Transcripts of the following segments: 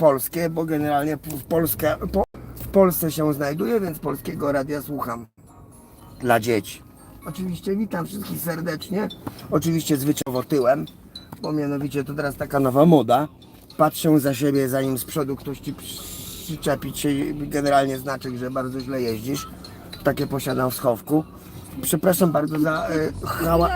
polskie, bo generalnie w, Polskę, po, w Polsce się znajduję, więc polskiego radia słucham dla dzieci. Oczywiście witam wszystkich serdecznie. Oczywiście zwyczajowo tyłem, bo mianowicie to teraz taka nowa moda. Patrzę za siebie, zanim z przodu ktoś ci przyczepić się i generalnie znaczek, że bardzo źle jeździsz. Takie posiadam w schowku. Przepraszam bardzo za e, hała...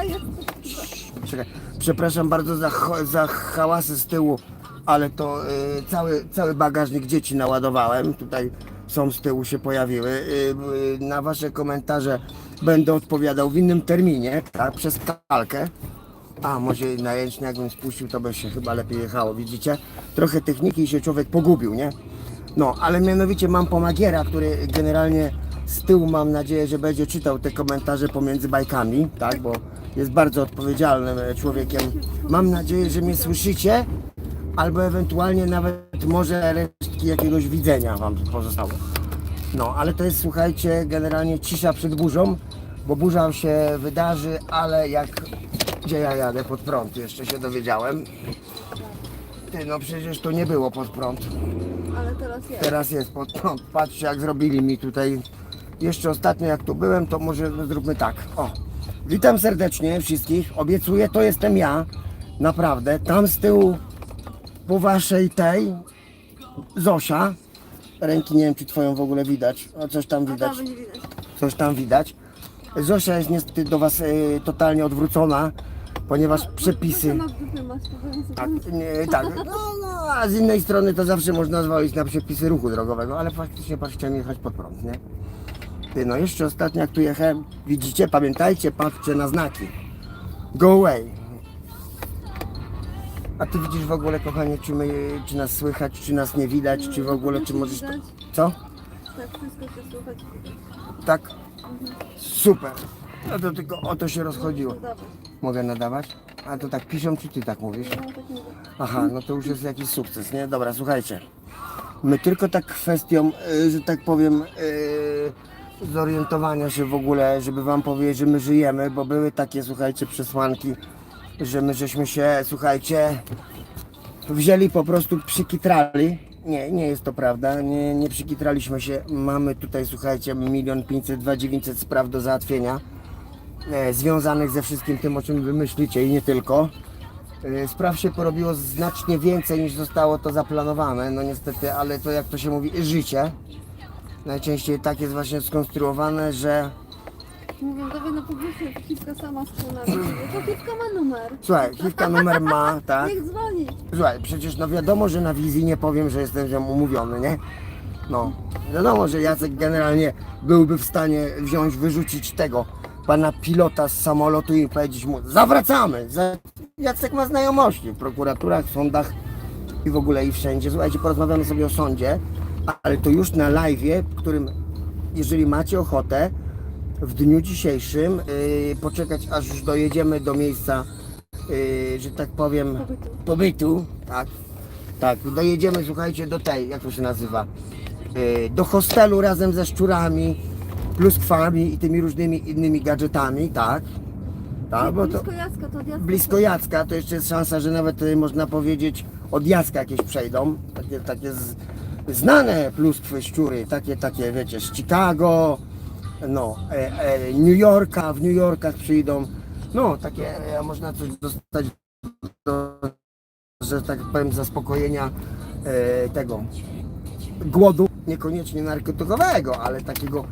Czekaj. Przepraszam bardzo za, za hałasy z tyłu, ale to y, cały, cały bagażnik dzieci naładowałem. Tutaj są z tyłu się pojawiły. Y, y, na Wasze komentarze będę odpowiadał w innym terminie, tak, przez kalkę. A, może na ręcznie jakbym spuścił, to by się chyba lepiej jechało, widzicie? Trochę techniki i się człowiek pogubił, nie? No, ale mianowicie mam pomagiera, który generalnie z tyłu mam nadzieję, że będzie czytał te komentarze pomiędzy bajkami, tak, bo jest bardzo odpowiedzialnym e, człowiekiem. Mam nadzieję, że mnie słyszycie, albo ewentualnie nawet może resztki jakiegoś widzenia wam pozostało. No, ale to jest, słuchajcie, generalnie cisza przed burzą, bo burza się wydarzy, ale jak... Gdzie ja jadę? Pod prąd, jeszcze się dowiedziałem. Ty, no przecież to nie było pod prąd. Ale teraz jest. Teraz jest pod prąd. Patrzcie jak zrobili mi tutaj. Jeszcze ostatnio jak tu byłem, to może zróbmy tak. O. Witam serdecznie wszystkich. Obiecuję, to jestem ja. Naprawdę. Tam z tyłu po waszej tej Zosia. Ręki nie wiem czy twoją w ogóle widać. Coś tam widać. Coś tam widać. Zosia jest niestety do was e, totalnie odwrócona, ponieważ przepisy. To powiem sobie. Tak, nie, tak. No, no, a z innej strony to zawsze można zwolić na przepisy ruchu drogowego, ale faktycznie patrz, chciałem jechać pod prąd, nie? Ty, no jeszcze ostatnio jak tu jechałem, widzicie, pamiętajcie, patrzcie na znaki. Go away. A ty widzisz w ogóle, kochanie, czy, my, czy nas słychać, czy nas nie widać, czy w ogóle, czy możesz... Co? Tak, wszystko się słychać. Tak? Super. No to tylko o to się rozchodziło. No. Mogę nadawać? A to tak piszą, czy ty tak mówisz? No, tak. Aha, no to już jest jakiś sukces, nie? Dobra, słuchajcie. My tylko tak kwestią, y, że tak powiem, y, zorientowania się w ogóle, żeby wam powiedzieć, że my żyjemy, bo były takie, słuchajcie, przesłanki, że my żeśmy się, słuchajcie, wzięli po prostu przykitrali. Nie, nie jest to prawda, nie, nie przykitraliśmy się. Mamy tutaj, słuchajcie, milion pięćset, dwa dziewięćset spraw do załatwienia e, związanych ze wszystkim tym, o czym wy myślicie i nie tylko. E, Spraw się porobiło znacznie więcej niż zostało to zaplanowane, no niestety, ale to jak to się mówi, życie. Najczęściej tak jest właśnie skonstruowane, że Mówią, dawaj na publiczność, Kiwka sama wspólna. To Kiwka ma numer. słuchaj, Kiwka numer ma, tak? Niech dzwoni. Słuchaj, przecież no wiadomo, że na wizji nie powiem, że jestem z nią umówiony, nie? No, wiadomo, że Jacek generalnie byłby w stanie wziąć, wyrzucić tego pana pilota z samolotu i powiedzieć mu zawracamy. Za- Jacek ma znajomości w prokuraturach, sądach i w ogóle i wszędzie. Słuchajcie, porozmawiamy sobie o sądzie, ale to już na live'ie, w którym jeżeli macie ochotę w dniu dzisiejszym yy, poczekać aż już dojedziemy do miejsca, yy, że tak powiem, Pobytu. pobytu, tak, tak, dojedziemy, słuchajcie, do tej, jak to się nazywa, yy, do hostelu razem ze szczurami, pluskwami i tymi różnymi innymi gadżetami, tak, tak, bo to Blisko Jacka, to od Jacka. blisko Jacka, to jeszcze jest szansa, że nawet y, można powiedzieć od Jacka jakieś przejdą, takie, takie z, znane pluskwy, szczury, takie, takie, wiecie, z Chicago, no, e, e, New Yorka, w New Yorkach przyjdą, no, takie, e, można coś dostać do, że tak powiem, zaspokojenia e, tego głodu, niekoniecznie narkotykowego, ale takiego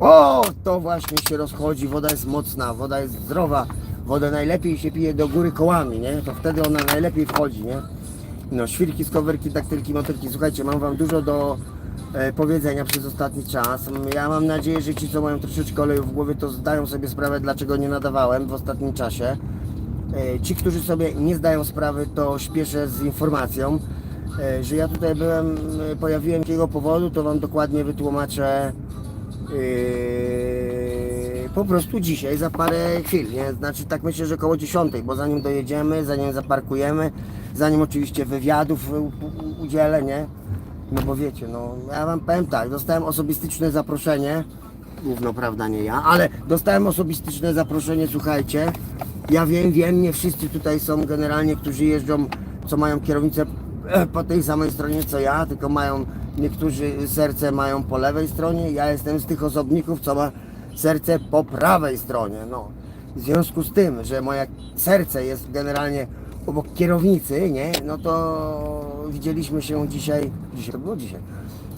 o, to właśnie się rozchodzi, woda jest mocna, woda jest zdrowa, wodę najlepiej się pije do góry kołami, nie? To wtedy ona najlepiej wchodzi, nie? No, świrki, skowerki, daktylki, motylki. Słuchajcie, mam wam dużo do e, powiedzenia przez ostatni czas. Ja mam nadzieję, że ci, co mają troszeczkę oleju w głowie, to zdają sobie sprawę, dlaczego nie nadawałem w ostatnim czasie. E, Ci, którzy sobie nie zdają sprawy, to śpieszę z informacją, e, że ja tutaj byłem, e, pojawiłem jakiego powodu, to wam dokładnie wytłumaczę Yy, po prostu dzisiaj, za parę chwil, nie? Znaczy tak myślę, że około 10, bo zanim dojedziemy, zanim zaparkujemy, zanim oczywiście wywiadów udzielę, nie? No bo wiecie, no ja wam powiem tak, dostałem osobistyczne zaproszenie, główno prawda nie ja, ale dostałem osobistyczne zaproszenie, słuchajcie, ja wiem, wiem, nie wszyscy tutaj są generalnie, którzy jeżdżą, co mają kierownicę e, po tej samej stronie co ja, tylko mają niektórzy serce mają po lewej stronie. Ja jestem z tych osobników, co ma serce po prawej stronie. No. W związku z tym, że moje serce jest generalnie obok kierownicy, nie? No to widzieliśmy się dzisiaj, dzisiaj to było dzisiaj.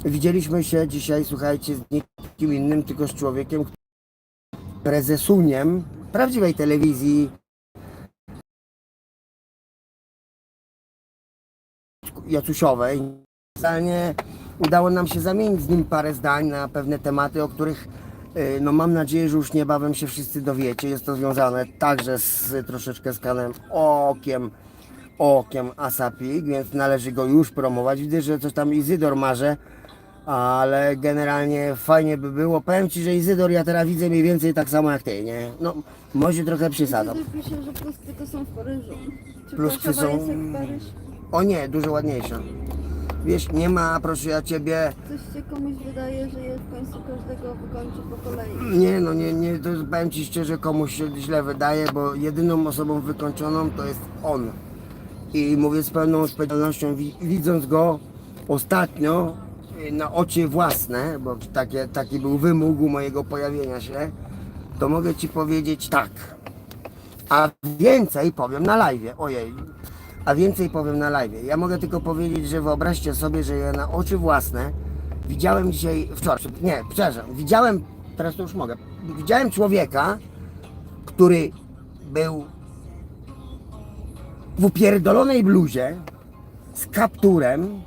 Widzieliśmy się dzisiaj, słuchajcie, z nikim innym, tylko z człowiekiem, prezesuniem prawdziwej telewizji Jacusiowej. Zdalnie udało nam się zamienić z nim parę zdań na pewne tematy, o których no mam nadzieję, że już niebawem się wszyscy dowiecie. Jest to związane także z troszeczkę z kanem Okiem, Okiem Asapik, więc należy go już promować. Widzę, że coś tam Izydor marze, ale generalnie fajnie by było. Powiem Ci, że Izydor ja teraz widzę mniej więcej tak samo jak Ty, nie? No, może trochę przesadzam. Pisze, że pluskwy to są w Paryżu. Czy Pluskwy Warszawa są- jest jak Paryż? O nie, dużo ładniejsza. Wiesz, nie ma, proszę ja Ciebie, Coś się komuś wydaje, że je w końcu każdego wykończy po kolei. Nie, no nie, nie, to jest- powiem Ci szczerze, komuś się źle wydaje, bo jedyną osobą wykończoną to jest on. I mówię z pełną odpowiedzialnością, wi- widząc go ostatnio y, na oczy własne, bo takie, taki był wymóg mojego pojawienia się, to mogę Ci powiedzieć tak. A więcej powiem na live, ojej. A więcej powiem na live. Ja mogę tylko powiedzieć, że wyobraźcie sobie, że ja na oczy własne widziałem dzisiaj, wczoraj, nie, przepraszam, widziałem, teraz to już mogę, widziałem człowieka, który był w upierdolonej bluzie z kapturem.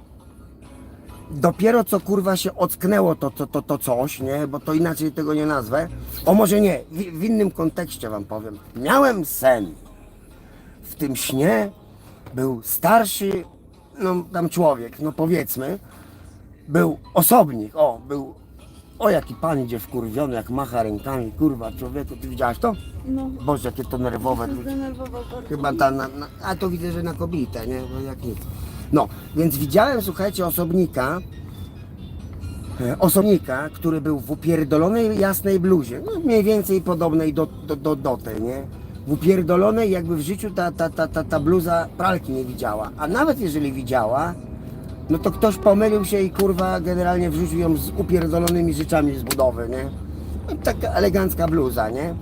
Dopiero co kurwa się ocknęło to, to, to, to coś, nie? Bo to inaczej tego nie nazwę. O może nie, w, w innym kontekście wam powiem. Miałem sen. W tym śnie był starszy, no tam człowiek, no powiedzmy, był osobnik, o, był, o jaki pan idzie wkurwiony, jak macha rękami, kurwa, człowieku, ty widziałaś to? No, Boże, jakie to nerwowe. się zdenerwował bardzo. Chyba ta, na, na, a to widzę, że na kobietę, nie? Bo jak nic. No, więc widziałem, słuchajcie, osobnika, e, osobnika, który był w upierdolonej jasnej bluzie, no mniej więcej podobnej do, do, do, do tej, nie? W upierdolonej jakby w życiu ta, ta, ta, ta, ta bluza pralki nie widziała, a nawet jeżeli widziała, no to ktoś pomylił się i kurwa generalnie wrzucił ją z upierdolonymi rzeczami z budowy, nie? No, taka elegancka bluza, nie?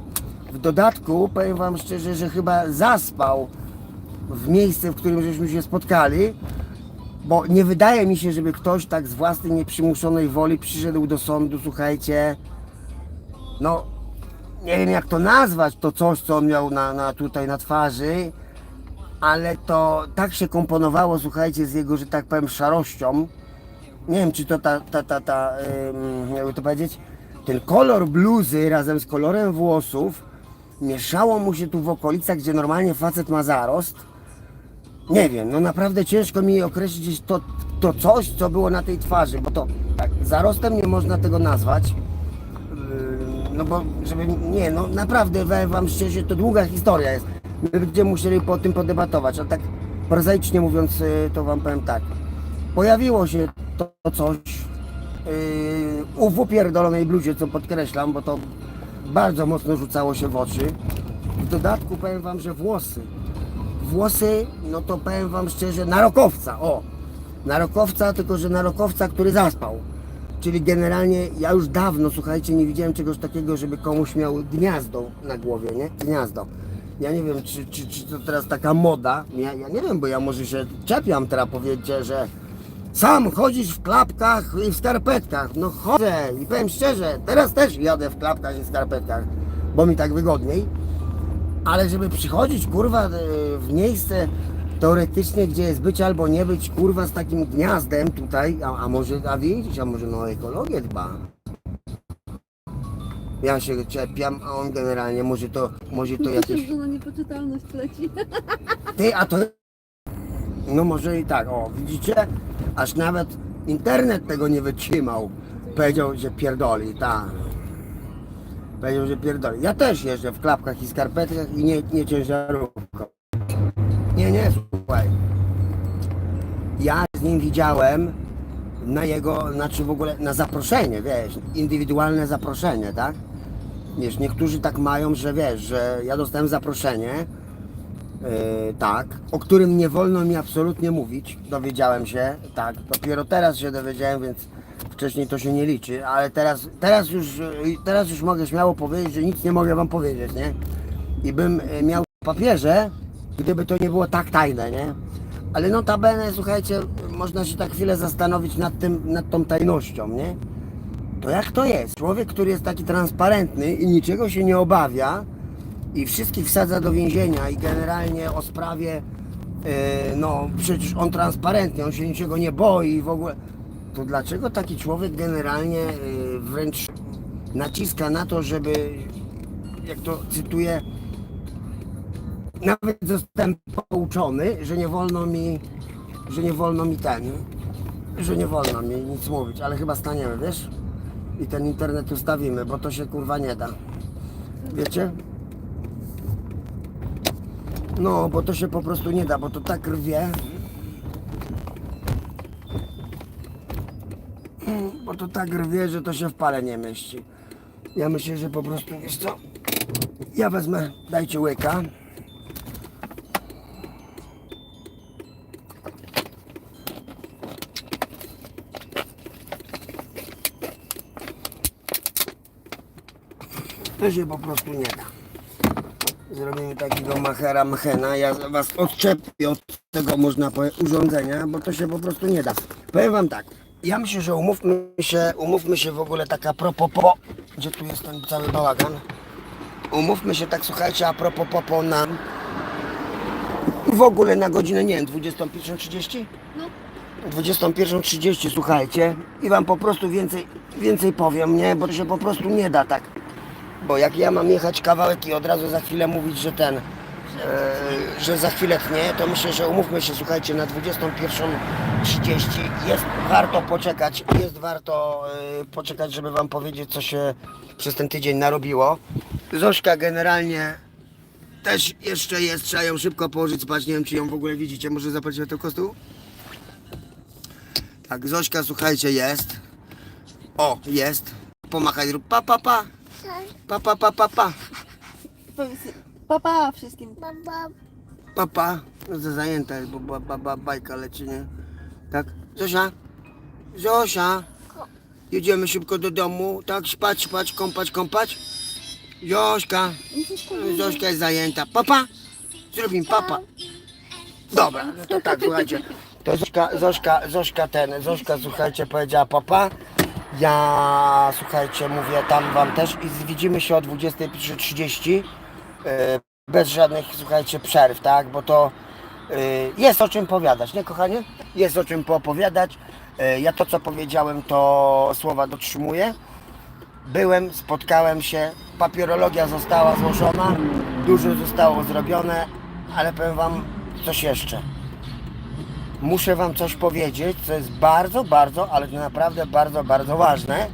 W dodatku powiem wam szczerze, że chyba zaspał w miejsce, w którym żeśmy się spotkali, bo nie wydaje mi się, żeby ktoś tak z własnej nieprzymuszonej woli przyszedł do sądu, słuchajcie, no nie wiem jak to nazwać, to coś, co on miał na, na tutaj na twarzy, ale to tak się komponowało, słuchajcie, z jego, że tak powiem, szarością. Nie wiem, czy to ta, ta, ta, ta ym, jakby to powiedzieć, ten kolor bluzy razem z kolorem włosów mieszało mu się tu w okolicach, gdzie normalnie facet ma zarost. Nie wiem, no naprawdę ciężko mi określić to, to coś, co było na tej twarzy, bo to tak, zarostem nie można tego nazwać. No bo, żeby, nie, no naprawdę, powiem wam szczerze, to długa historia jest. My będziemy musieli po tym podebatować, a tak prozaicznie mówiąc, yy, to wam powiem tak. Pojawiło się to coś yy, w upierdolonej bluzie, co podkreślam, bo to bardzo mocno rzucało się w oczy. W dodatku powiem wam, że włosy. Włosy, no to powiem wam szczerze, na rokowca, o. Na rokowca, tylko że na rokowca, który zaspał. Czyli generalnie ja już dawno, słuchajcie, nie widziałem czegoś takiego, żeby komuś miał gniazdo na głowie, nie? Gniazdo. Ja nie wiem, czy, czy, czy to teraz taka moda. Ja, ja nie wiem, bo ja może się czepiam teraz, powiedzcie, że sam chodzisz w klapkach i w skarpetkach. No chodzę i powiem szczerze, teraz też jadę w klapkach i w skarpetkach, bo mi tak wygodniej. Ale żeby przychodzić, kurwa, w miejsce teoretycznie, gdzie jest być albo nie być, kurwa, z takim gniazdem tutaj, a, a może, a widzisz, a może no o ekologię dba. Ja się czepiam, a on generalnie może to, może to jakieś... Myślę, że na niepoczytalność leci. Ty, a to... No może i tak, o, widzicie? Aż nawet internet tego nie wytrzymał. Powiedział, że pierdoli, tak. Powiedział, że pierdoli. Ja też jeżdżę w klapkach i skarpetkach i nie, nie ciężarówką. Nie, nie, słuchaj. Ja z nim widziałem na jego, znaczy w ogóle na zaproszenie, wiesz, indywidualne zaproszenie, tak? Wiesz, niektórzy tak mają, że wiesz, że ja dostałem zaproszenie, tak, o którym nie wolno mi absolutnie mówić. Dowiedziałem się, tak, dopiero teraz się dowiedziałem, więc wcześniej to się nie liczy, ale teraz, teraz, już, e, teraz już mogę śmiało powiedzieć, że nic nie mogę wam powiedzieć, nie? I bym e, miał papierze, gdyby to nie było tak tajne, nie? Ale notabene, słuchajcie, można się tak chwilę zastanowić nad tym, nad tą tajnością, nie? To jak to jest? Człowiek, który jest taki transparentny i niczego się nie obawia i wszystkich wsadza do więzienia i generalnie o sprawie, e, no przecież on transparentnie, on się niczego nie boi i w ogóle. To dlaczego taki człowiek generalnie e, wręcz naciska na to, żeby, jak to cytuję, nawet zostałem pouczony, że nie wolno mi, że nie wolno mi ten, że nie wolno mi nic mówić, ale chyba staniemy, wiesz? I ten internet ustawimy, bo to się kurwa nie da. Wiecie? No, bo to się po prostu nie da, bo to tak rwie. Bo to tak rwie, że to się w pale nie mieści. Ja myślę, że po prostu, wiesz co? Ja wezmę, dajcie łyka. To się po prostu nie da. Zrobimy takiego machera mchena. Ja was odczepię od tego można urządzenia, bo to się po prostu nie da. Powiem wam tak. Ja myślę, że umówmy się, umówmy się w ogóle tak a propos po, gdzie tu jest ten cały bałagan. Umówmy się tak, słuchajcie, a propos popo na w ogóle na godzinę, nie wiem, 21.30? No, 21.30, słuchajcie, i wam po prostu więcej, więcej powiem, nie? Bo to się po prostu nie da tak. Bo jak ja mam jechać kawałek i od razu za chwilę mówić, że ten, e, że za chwilę tnie, to myślę, że umówmy się, słuchajcie, na 21.30 jest warto poczekać, jest warto e, poczekać, żeby wam powiedzieć, co się przez ten tydzień narobiło. Zośka generalnie też jeszcze jest, trzeba ją szybko położyć spać, nie wiem, czy ją w ogóle widzicie, może zapalić to kostu? Tak, Zośka, słuchajcie, jest. O, jest. Pomachaj, rób pa, pa, pa. Pa, pa, pa, pa, pa. powiedz papa wszystkim. Pa, pa. No, za zajęta jest, bo ba, ba, ba, bajka leci, nie? Tak? Zosia? Zosia? Jedziemy szybko do domu, tak? Spać, spać, kąpać, kąpać. Zośka. Zośka jest zajęta. Papa? Zrobimy papa. Dobra, no to tak, słuchajcie. To Zośka, Zośka, Zośka ten, Zośka, słuchajcie, powiedziała papa. Ja, słuchajcie, mówię tam wam też i widzimy się o 21.30 e, bez żadnych, słuchajcie, przerw, tak, bo to e, jest o czym powiadać, nie kochanie? Jest o czym poopowiadać. E, Ja to, co powiedziałem, to słowa dotrzymuję. Byłem, spotkałem się, papierologia została złożona, dużo zostało zrobione, ale powiem Wam coś jeszcze. Muszę Wam coś powiedzieć, co jest bardzo, bardzo, ale naprawdę bardzo, bardzo ważne.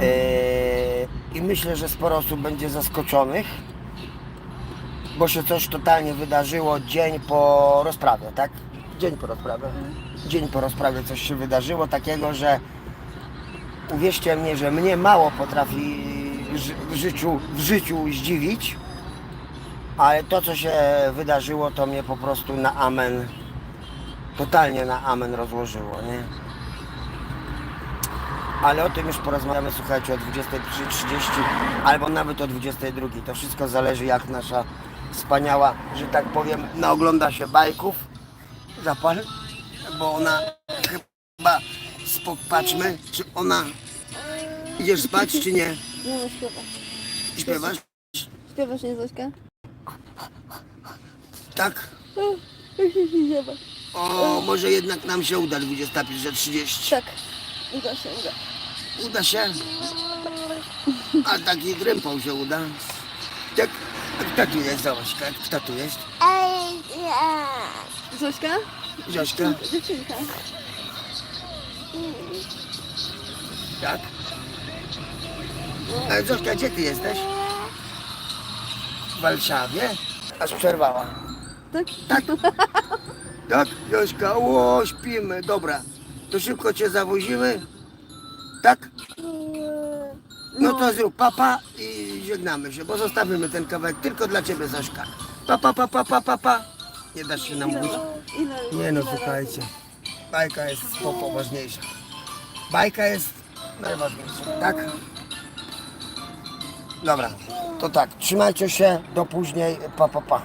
Yy, I myślę, że sporo osób będzie zaskoczonych, bo się coś totalnie wydarzyło dzień po rozprawie, tak? Dzień po rozprawie. Dzień po rozprawie coś się wydarzyło takiego, że uwierzcie mnie, że mnie mało potrafi w życiu, w życiu zdziwić, ale to, co się wydarzyło, to mnie po prostu na amen, totalnie na amen rozłożyło, nie? Ale o tym już porozmawiamy, słuchajcie, o 23.30 albo nawet o 22.00. To wszystko zależy, jak nasza wspaniała, że tak powiem, naogląda się bajków. Zapal, bo ona chyba, patrzmy, czy ona Idziesz spać czy nie? Nie no, śpiewasz. Śpiewasz? Śpiewasz, nie Zośka? Tak? Jak się śpiewa? O, może jednak nam się uda 21.30. Tak. Uda się, uda. Uda się? A taki drępą się uda. Tak, kto tu jest, Zośka? Kto tu jest? Zośka? Zośka? Dziewczynka. Tak? Ale Zośka, gdzie ty jesteś? W Warszawie? Aż przerwała. Tak? Tak? Tak, Zośka, o, śpimy, dobra. To szybko cię zawozimy? Tak? No to zrób papa i żegnamy się, bo zostawimy ten kawałek tylko dla ciebie, Zośka. Pa, pa, pa, pa, pa, pa, pa. Nie da się nam. Ile? Nie no, słuchajcie. Bajka jest po poważniejsza. Bajka jest najważniejsza, tak? Dobra, to tak, trzymajcie się, do później, pa, pa, pa.